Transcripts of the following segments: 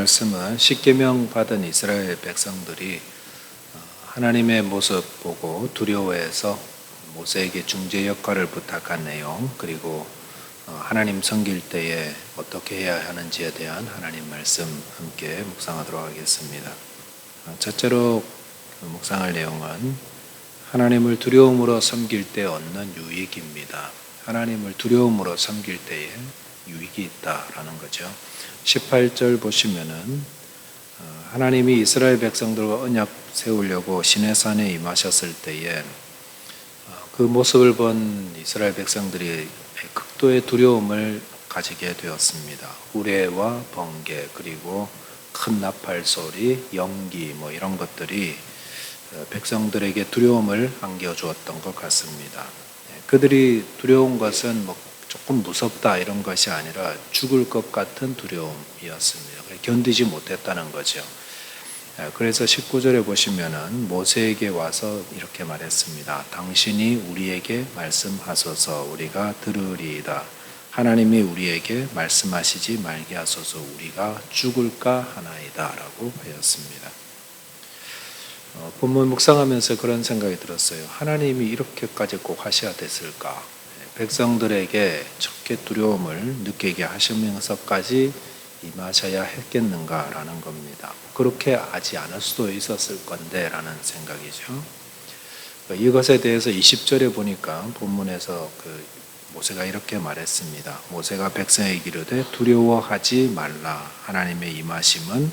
말씀은 십계명 받은 이스라엘 백성들이 어, 하나님의 모습 보고 두려워해서 모세에게 중재 역할을 부탁한 내용 그리고 어, 하나님 섬길 때에 어떻게 해야 하는지에 대한 하나님 말씀 함께 묵상하도록 하겠습니다. 어, 첫째로 묵상할 내용은 하나님을 두려움으로 섬길 때 얻는 유익입니다. 하나님을 두려움으로 섬길 때에 유익이 있다라는 거죠. 18절 보시면은 어, 하나님이 이스라엘 백성들과 언약 세우려고 시내산에 임하셨을 때에 어, 그 모습을 본 이스라엘 백성들이 극도의 두려움을 가지게 되었습니다. 우레와 번개 그리고 큰 나팔 소리, 연기 뭐 이런 것들이 어, 백성들에게 두려움을 안겨 주었던 것 같습니다. 예, 그들이 두려운 것은 뭐 조금 무섭다 이런 것이 아니라 죽을 것 같은 두려움이었습니다. 견디지 못했다는 거죠. 예, 그래서 19절에 보시면은 모세에게 와서 이렇게 말했습니다. 당신이 우리에게 말씀하소서 우리가 들으리이다. 하나님이 우리에게 말씀하시지 말게 하소서 우리가 죽을까 하나이다라고 하였습니다. 어, 본문 묵상하면서 그런 생각이 들었어요. 하나님이 이렇게까지 꼭 하셔야 됐을까? 백성들에게 적게 두려움을 느끼게 하시면서까지 임하셔야 했겠는가라는 겁니다. 그렇게 하지 않을 수도 있었을 건데라는 생각이죠. 이것에 대해서 20절에 보니까 본문에서 그 모세가 이렇게 말했습니다. 모세가 백성에게 이르되 두려워하지 말라. 하나님의 임하심은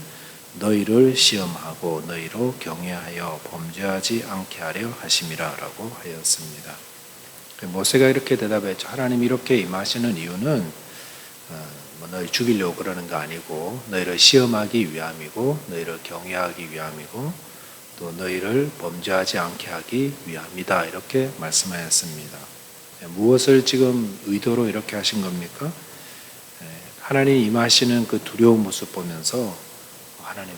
너희를 시험하고 너희로 경외하여 범죄하지 않게 하려 하심이라라고 하였습니다. 모세가 이렇게 대답했죠. 하나님 이렇게 임하시는 이유는 어, 뭐 너희 죽이려고 그러는 거 아니고 너희를 시험하기 위함이고 너희를 경외하기 위함이고 또 너희를 범죄하지 않게 하기 위함이다 이렇게 말씀하였습니다. 예, 무엇을 지금 의도로 이렇게 하신 겁니까? 예, 하나님 임하시는 그 두려운 모습 보면서 하나님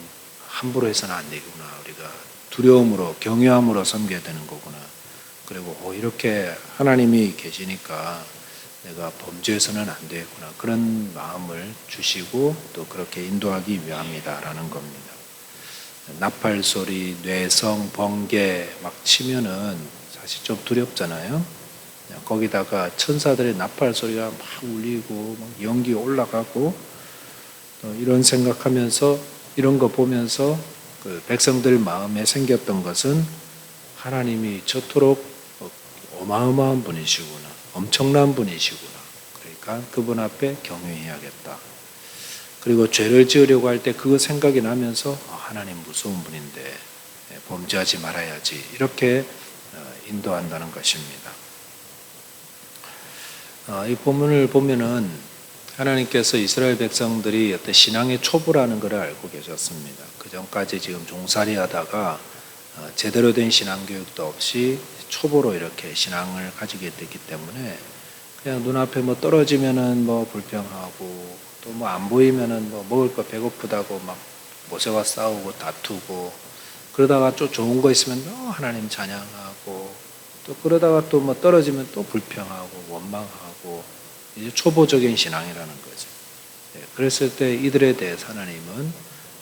함부로 해서는 안 되구나 우리가 두려움으로 경외함으로 섬겨야 되는 거구나. 그리고 어, 이렇게 하나님이 계시니까 내가 범죄해서는 안 되겠구나. 그런 마음을 주시고 또 그렇게 인도하기 위함이다라는 겁니다. 나팔 소리, 뇌성, 번개 막 치면은 사실 좀 두렵잖아요. 거기다가 천사들의 나팔 소리가 막 울리고 막 연기 올라가고 이런 생각하면서 이런 거 보면서 그 백성들 마음에 생겼던 것은 하나님이 저토록 어마어마한 분이시구나. 엄청난 분이시구나. 그러니까 그분 앞에 경외해야겠다. 그리고 죄를 지으려고 할 때 그거 생각이 나면서 아, 하나님 무서운 분인데 예, 범죄하지 말아야지. 이렇게 어, 인도한다는 것입니다. 어, 이 본문을 보면은 하나님께서 이스라엘 백성들이 어떤 신앙의 초보라는 것을 알고 계셨습니다. 그 전까지 지금 종살이 하다가 어, 제대로 된 신앙 교육도 없이 초보로 이렇게 신앙을 가지게 됐기 때문에 그냥 눈앞에 뭐 떨어지면은 뭐 불평하고 또 뭐 안 보이면은 뭐 먹을 거 배고프다고 막 모세와 싸우고 다투고 그러다가 또 좋은 거 있으면 또 하나님 찬양하고 또 그러다가 또 뭐 떨어지면 또 불평하고 원망하고 이제 초보적인 신앙이라는 거죠. 네, 그랬을 때 이들에 대해서 하나님은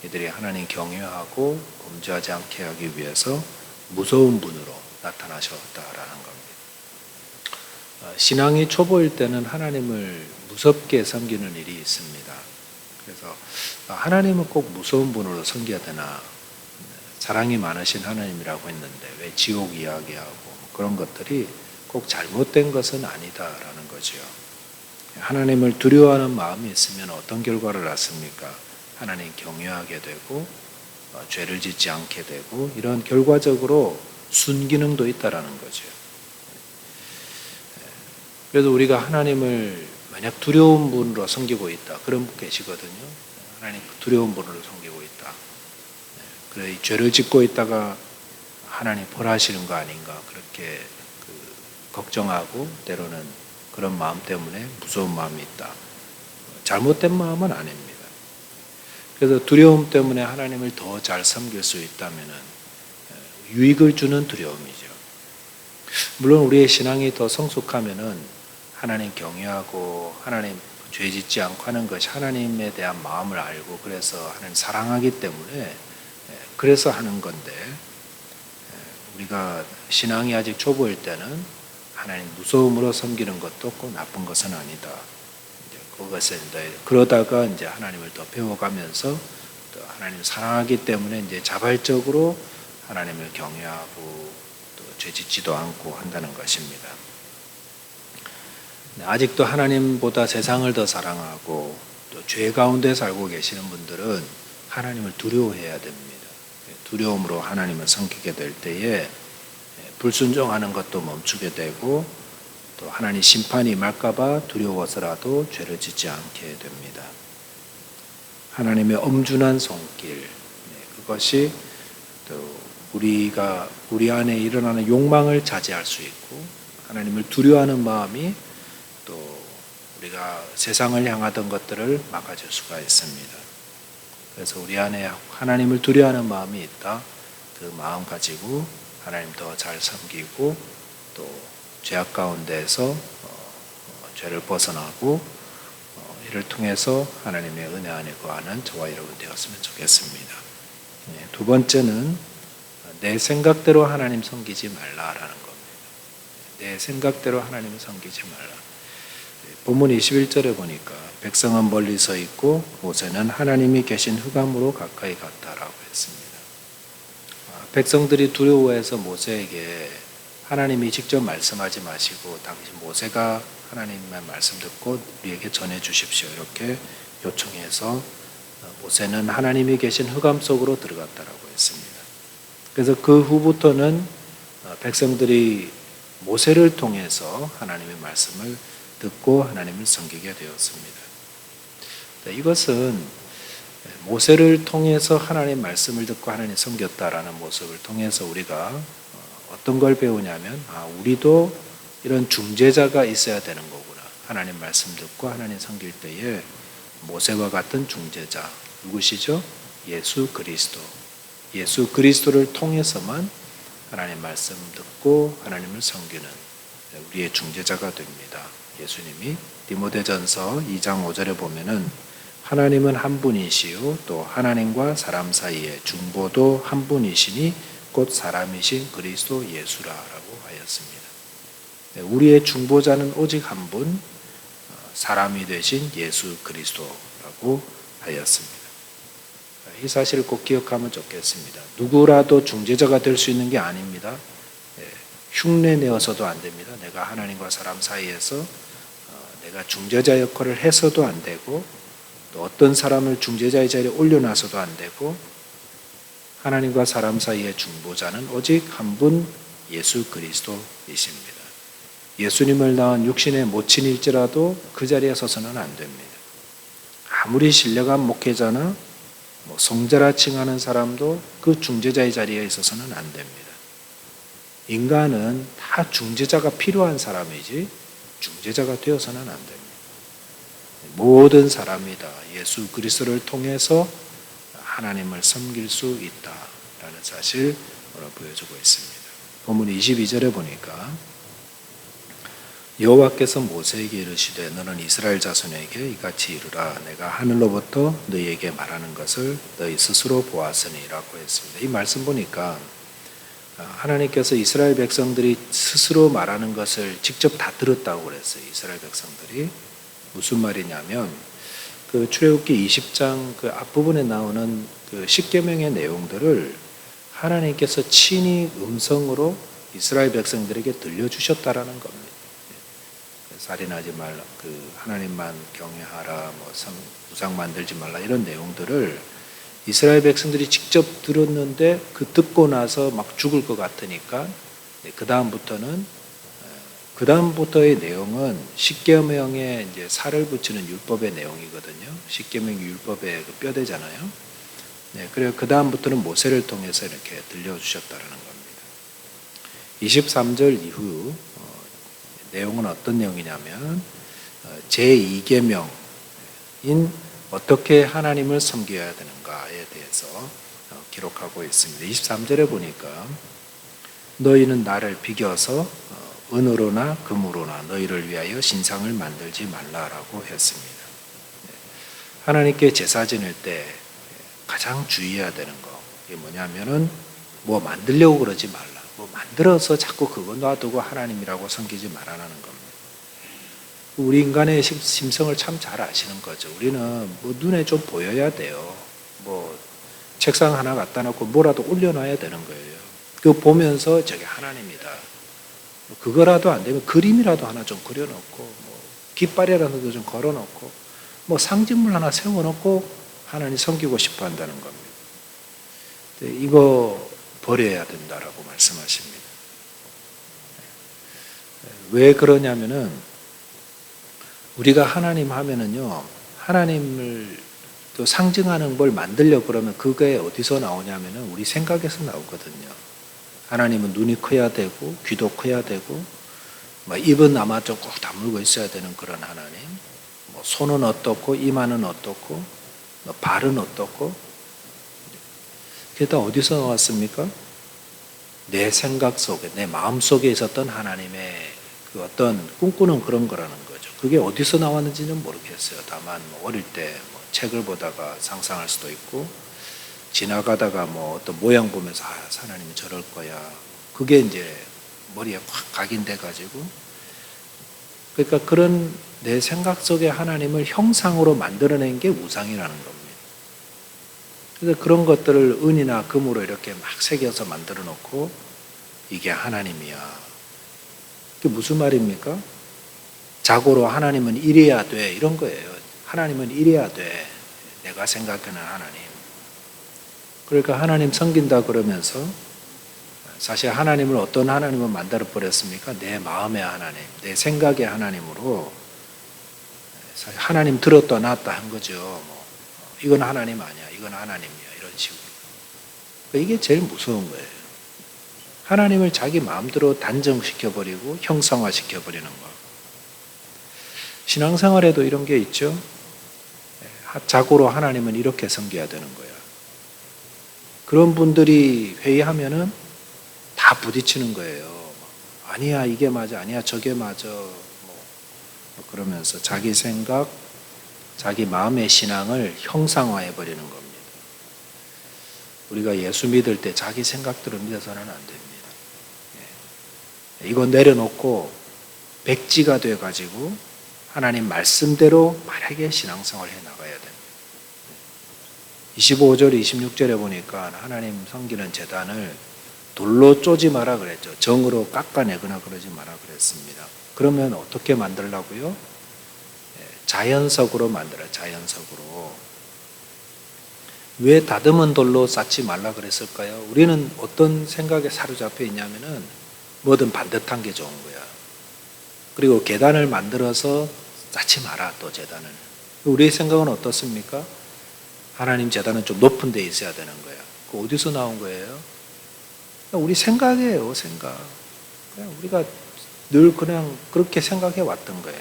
이들이 하나님 경외하고 범죄하지 않게 하기 위해서 무서운 분으로 나타나셨다라는 겁니다. 어, 신앙이 초보일 때는 하나님을 무섭게 섬기는 일이 있습니다. 그래서 하나님은 꼭 무서운 분으로 섬겨야 되나 사랑이 많으신 하나님이라고 했는데 왜 지옥 이야기하고 뭐 그런 것들이 꼭 잘못된 것은 아니다라는 거죠. 하나님을 두려워하는 마음이 있으면 어떤 결과를 낳습니까? 하나님 경외하게 되고 어, 죄를 짓지 않게 되고 이런 결과적으로 순기능도 있다라는 거죠. 그래서 우리가 하나님을 만약 두려운 분으로 섬기고 있다. 그런 분 계시거든요. 하나님 두려운 분으로 섬기고 있다. 그래 죄를 짓고 있다가 하나님 벌하시는 거 아닌가 그렇게 그 걱정하고 때로는 그런 마음 때문에 무서운 마음이 있다. 잘못된 마음은 아닙니다. 그래서 두려움 때문에 하나님을 더 잘 섬길 수 있다면은 유익을 주는 두려움이죠. 물론 우리의 신앙이 더 성숙하면은 하나님 경외하고 하나님 죄 짓지 않고 하는 것이 하나님에 대한 마음을 알고 그래서 하나님 사랑하기 때문에 예, 그래서 하는 건데 예, 우리가 신앙이 아직 초보일 때는 하나님 무서움으로 섬기는 것도 꼭 나쁜 것은 아니다. 그것에 이제 그러다가 이제 하나님을 더 배워가면서 또 하나님 사랑하기 때문에 이제 자발적으로 하나님을 경외하고 또 죄짓지도 않고 한다는 것입니다. 네, 아직도 하나님보다 세상을 더 사랑하고 또 죄 가운데 살고 계시는 분들은 하나님을 두려워해야 됩니다. 네, 두려움으로 하나님을 섬기게 될 때에 네, 불순종하는 것도 멈추게 되고 또 하나님 심판이 임할까봐 두려워서라도 죄를 짓지 않게 됩니다. 하나님의 엄준한 손길 그것이 또 우리가 우리 안에 일어나는 욕망을 자제할 수 있고 하나님을 두려워하는 마음이 또 우리가 세상을 향하던 것들을 막아줄 수가 있습니다. 그래서 우리 안에 하나님을 두려워하는 마음이 있다. 그 마음 가지고 하나님 더 잘 섬기고 또 죄악 가운데에서 어, 죄를 벗어나고 어, 이를 통해서 하나님의 은혜 안에 거하는 저와 여러분 되었으면 좋겠습니다. 네, 두 번째는 내 생각대로 하나님 섬기지 말라라는 겁니다. 내 생각대로 하나님을 섬기지 말라. 본문 21절에 보니까 백성은 멀리 서 있고 모세는 하나님이 계신 흑암으로 가까이 갔다라고 했습니다. 아, 백성들이 두려워해서 모세에게 하나님이 직접 말씀하지 마시고 당신 모세가 하나님의 말씀 듣고 우리에게 전해 주십시오. 이렇게 요청해서 어, 모세는 하나님이 계신 흑암 속으로 들어갔다라고 했습니다. 그래서 그 후부터는 어, 백성들이 모세를 통해서 하나님의 말씀을 듣고 하나님을 섬기게 되었습니다. 이것은 모세를 통해서 하나님 말씀을 듣고 하나님 섬겼다라는 모습을 통해서 우리가 어, 어떤 걸 배우냐면 아 우리도 이런 중재자가 있어야 되는 거구나. 하나님 말씀 듣고 하나님 섬길 때에 모세와 같은 중재자 누구시죠? 예수 그리스도. 예수 그리스도를 통해서만 하나님 말씀 듣고 하나님을 섬기는 우리의 중재자가 됩니다. 예수님이 디모데전서 2장 5절에 보면은 하나님은 한 분이시요 또 하나님과 사람 사이에 중보도 한 분이시니 곧 사람이신 그리스도 예수라라고 하였습니다. 네, 우리의 중보자는 오직 한 분, 어, 사람이 되신 예수 그리스도라고 하였습니다. 이 사실을 꼭 기억하면 좋겠습니다. 누구라도 중재자가 될 수 있는 게 아닙니다. 네, 흉내 내어서도 안 됩니다. 내가 하나님과 사람 사이에서 어, 내가 중재자 역할을 해서도 안 되고 또 어떤 사람을 중재자의 자리에 올려놔서도 안 되고 하나님과 사람 사이의 중보자는 오직 한 분 예수 그리스도이십니다. 예수님을 낳은 육신의 모친일지라도 그 자리에 서서는 안 됩니다. 아무리 신뢰한 목회자나 뭐 성자라 칭하는 사람도 그 중재자의 자리에 있어서는 안 됩니다. 인간은 다 중재자가 필요한 사람이지 중재자가 되어서는 안 됩니다. 모든 사람이 다 예수 그리스도를 통해서 하나님을 섬길 수 있다라는 사실 오늘 보여주고 있습니다. 본문 22절에 보니까 여호와께서 모세에게 이르시되 너는 이스라엘 자손에게 이같이 이르라 내가 하늘로부터 너희에게 말하는 것을 너희 스스로 보았으니라고 했습니다. 이 말씀 보니까 하나님께서 이스라엘 백성들이 스스로 말하는 것을 직접 다 들었다고 그랬어요. 이스라엘 백성들이 무슨 말이냐면 그 출애굽기 20장 그 앞부분에 나오는 그 십계명의 내용들을 하나님께서 친히 음성으로 이스라엘 백성들에게 들려주셨다라는 겁니다. 살인하지 말라, 그 하나님만 경외하라, 뭐 우상 만들지 말라 이런 내용들을 이스라엘 백성들이 직접 들었는데 그 듣고 나서 막 죽을 것 같으니까 그 다음부터는 그 다음부터의 내용은 십계명에 이제 살을 붙이는 율법의 내용이거든요. 십계명 율법의 그 뼈대잖아요. 네, 그래서 그 다음부터는 모세를 통해서 이렇게 들려주셨다라는 겁니다. 23절 이후 내용은 어떤 내용이냐면 어, 제2계명인 어떻게 하나님을 섬겨야 되는가에 대해서 어, 기록하고 있습니다. 23절에 보니까 너희는 나를 비겨서 어, 은으로나 금으로나 너희를 위하여 신상을 만들지 말라라고 했습니다. 네. 하나님께 제사 지낼 때 가장 주의해야 되는 거 이게 뭐냐면은 뭐 만들려고 그러지 말라. 뭐 만들어서 자꾸 그거 놔두고 하나님이라고 섬기지 말라는 겁니다. 우리 인간의 심- 심성을 참 잘 아시는 거죠. 우리는 뭐 눈에 좀 보여야 돼요. 뭐 책상 하나 갖다 놓고 뭐라도 올려놔야 되는 거예요. 그거 보면서 저게 하나님이다. 뭐 그거라도 안 되면 그림이라도 하나 좀 그려놓고 뭐 깃발이라도 좀 걸어놓고 뭐 상징물 하나 세워놓고 하나님 섬기고 싶어 한다는 겁니다. 이거 버려야 된다라고 말씀하십니다. 왜 그러냐면은 우리가 하나님 하면은요 하나님을 또 상징하는 걸 만들려 그러면 그게 어디서 나오냐면은 우리 생각에서 나오거든요. 하나님은 눈이 커야 되고 귀도 커야 되고 뭐 입은 아마 좀꼭 다물고 있어야 되는 그런 하나님. 뭐 손은 어떻고 이마는 어떻고 뭐 발은 어떻고 그게 다 어디서 나왔습니까? 내 생각 속에 내 마음 속에 있었던 하나님의 그 어떤 꿈꾸는 그런 거라는 거죠. 그게 어디서 나왔는지는 모르겠어요. 다만 뭐 어릴 때 뭐 책을 보다가 상상할 수도 있고 지나가다가 뭐 어떤 모양 보면서 아, 하나님이 저럴 거야. 그게 이제 머리에 확 각인돼 가지고 그러니까 그런 내 생각 속에 하나님을 형상으로 만들어낸 게 우상이라는 겁니다. 그래서 그런 것들을 은이나 금으로 이렇게 막 새겨서 만들어 놓고 이게 하나님이야. 그게 무슨 말입니까? 자고로 하나님은 이래야 돼. 이런 거예요. 하나님은 이래야 돼. 내가 생각하는 하나님. 그러니까 하나님 섬긴다 그러면서 사실 하나님을 어떤 하나님을 만들어 버렸습니까? 내 마음의 하나님, 내 생각의 하나님으로 사실 하나님 들었다 놨다 한 거죠. 뭐 이건 하나님 아니야, 이건 하나님이야 이런 식으로. 그러니까 이게 제일 무서운 거예요. 하나님을 자기 마음대로 단정시켜 버리고 형상화 시켜 버리는 거. 신앙생활에도 이런 게 있죠. 자고로 하나님은 이렇게 섬겨야 되는 거야. 그런 분들이 회의하면은 다 부딪히는 거예요. 아니야, 이게 맞아. 아니야, 저게 맞아. 뭐 그러면서 자기 생각, 자기 마음의 신앙을 형상화해 버리는 겁니다. 우리가 예수 믿을 때 자기 생각대로 믿어서는 안 됩니다. 예. 이거 내려놓고 백지가 돼 가지고 하나님 말씀대로 바르게 신앙생활을 해 나가야 됩니다. 25절, 26절에 보니까 하나님 섬기는 재단을 돌로 쪼지 마라 그랬죠. 정으로 깎아내거나 그러지 마라 그랬습니다. 그러면 어떻게 만들라고요? 예, 자연석으로 만들어요. 자연석으로. 왜 다듬은 돌로 쌓지 말라 그랬을까요? 우리는 어떤 생각에 사로잡혀 있냐면은 뭐든 반듯한 게 좋은 거야. 그리고 계단을 만들어서 쌓지 마라 또 재단을. 우리의 생각은 어떻습니까? 하나님 재단은 좀 높은 데 있어야 되는 거야. 그 어디서 나온 거예요? 우리 생각이에요, 생각. 그냥 우리가 늘 그냥 그렇게 생각해 왔던 거예요.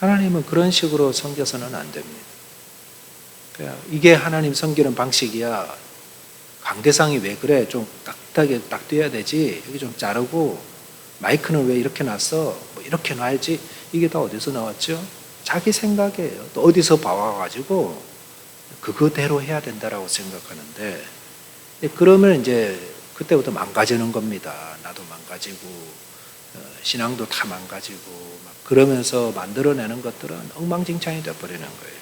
하나님은 그런 식으로 섬겨서는 안 됩니다. 이게 하나님 섬기는 방식이야. 강대상이 왜 그래? 좀 깍딱하게 딱 떼야 되지. 여기 좀 자르고 마이크는 왜 이렇게 놨어? 뭐 이렇게 놔야지. 이게 다 어디서 나왔죠? 자기 생각이에요. 또 어디서 봐와가지고 그거대로 해야 된다라고 생각하는데 그러면 이제 그때부터 망가지는 겁니다. 나도 망가지고 어, 신앙도 다 망가지고 막 그러면서 만들어내는 것들은 엉망진창이 되어버리는 거예요.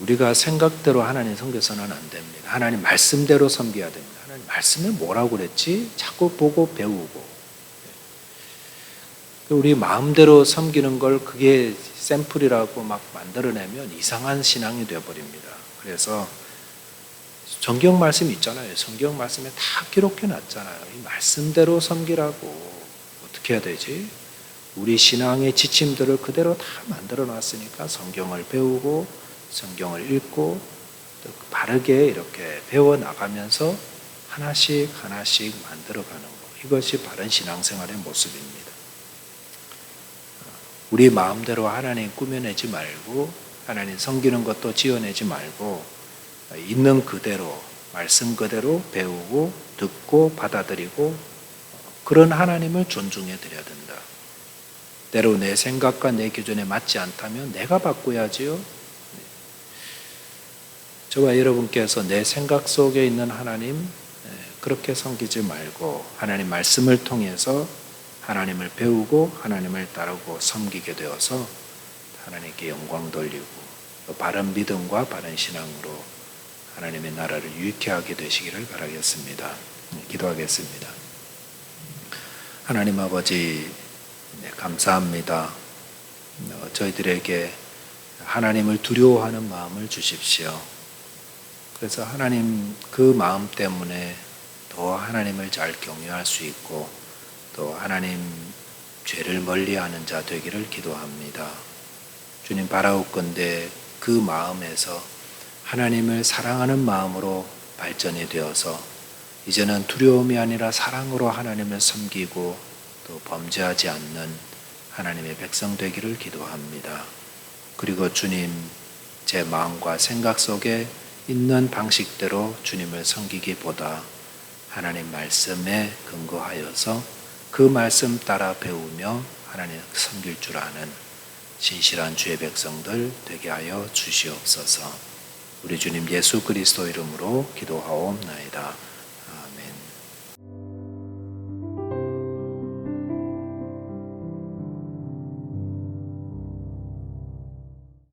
우리가 생각대로 하나님 섬겨서는 안 됩니다. 하나님 말씀대로 섬겨야 됩니다. 하나님 말씀에 뭐라고 그랬지? 자꾸 보고 배우고. 우리 마음대로 섬기는 걸 그게 샘플이라고 막 만들어내면 이상한 신앙이 되어버립니다. 그래서 성경 말씀 있잖아요. 성경 말씀에 다 기록해 놨잖아요. 이 말씀대로 섬기라고 어떻게 해야 되지? 우리 신앙의 지침들을 그대로 다 만들어 놨으니까 성경을 배우고 성경을 읽고 또 바르게 이렇게 배워 나가면서 하나씩 하나씩 만들어 가는 것. 이것이 바른 신앙생활의 모습입니다. 우리 마음대로 하나님 꾸며내지 말고 하나님 섬기는 것도 지어내지 말고 있는 그대로 말씀 그대로 배우고 듣고 받아들이고 그런 하나님을 존중해 드려야 된다. 때로 내 생각과 내 기준에 맞지 않다면 내가 바꿔야지요. 저와 여러분께서 내 생각 속에 있는 하나님 예, 그렇게 섬기지 말고 하나님 말씀을 통해서 하나님을 배우고 하나님을 따르고 섬기게 되어서 하나님께 영광 돌리고 또 바른 믿음과 바른 신앙으로 하나님의 나라를 유익해 하게 되시기를 바라겠습니다. 네, 기도하겠습니다. 하나님 아버지 네, 감사합니다. 어, 저희들에게 하나님을 두려워하는 마음을 주십시오. 그래서 하나님 그 마음 때문에 더 하나님을 잘 경외할 수 있고 또 하나님 죄를 멀리하는 자 되기를 기도합니다. 주님 바라옵건대 그 마음에서 하나님을 사랑하는 마음으로 발전이 되어서 이제는 두려움이 아니라 사랑으로 하나님을 섬기고 또 범죄하지 않는 하나님의 백성 되기를 기도합니다. 그리고 주님 제 마음과 생각 속에 있는 방식대로 주님을 섬기기보다 하나님 말씀에 근거하여서 그 말씀 따라 배우며 하나님 섬길 줄 아는 신실한 주의 백성들 되게 하여 주시옵소서. 우리 주님 예수 그리스도 이름으로 기도하옵나이다.